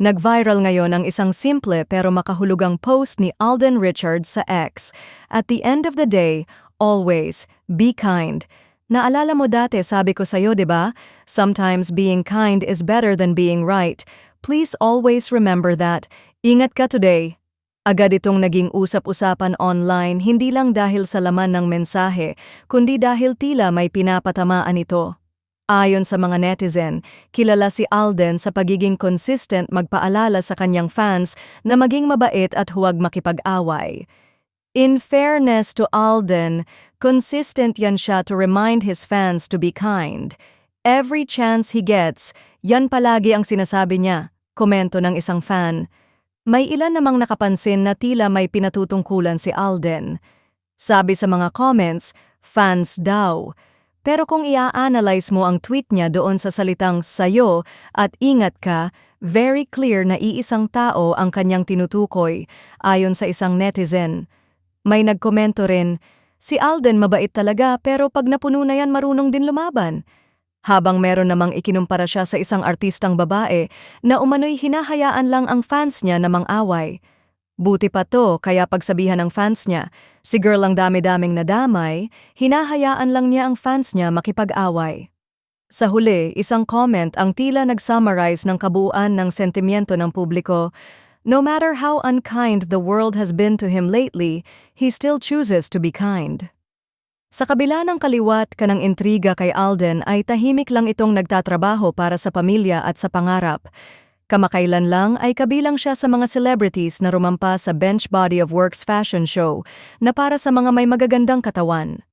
Nag-viral ngayon ang isang simple pero makahulugang post ni Alden Richards sa X. At the end of the day, always, be kind. Naalala mo dati sabi ko sa'yo, di ba? Sometimes being kind is better than being right. Please always remember that. Ingat ka today. Agad itong naging usap-usapan online hindi lang dahil sa laman ng mensahe, kundi dahil tila may pinapatamaan ito. Ayon sa mga netizen, kilala si Alden sa pagiging consistent magpaalala sa kanyang fans na maging mabait at huwag makipag-away. In fairness to Alden, consistent yan siya to remind his fans to be kind. Every chance he gets, yan palagi ang sinasabi niya, komento ng isang fan. May ilan namang nakapansin na tila may pinatutungkulan si Alden. Sabi sa mga comments, fans daw. Pero kung ia-analyze mo ang tweet niya doon sa salitang sayo at ingat ka, very clear na iisang tao ang kanyang tinutukoy, ayon sa isang netizen. May nagkomento rin, si Alden mabait talaga pero pag napuno na yan marunong din lumaban. Habang meron namang ikinumpara siya sa isang artistang babae na umano'y hinahayaan lang ang fans niya na mang-away. Buti pa to kaya pagsabihan ng fans niya, si girl ang dami-daming nadamay, hinahayaan lang niya ang fans niya makipag-away. Sa huli, isang comment ang tila nag-summarize ng kabuuan ng sentimiento ng publiko. No matter how unkind the world has been to him lately, he still chooses to be kind. Sa kabila ng kaliwat ka ng intriga kay Alden ay tahimik lang itong nagtatrabaho para sa pamilya at sa pangarap. Kamakailan lang ay kabilang siya sa mga celebrities na rumampa sa Bench Body of Works fashion show na para sa mga may magagandang katawan.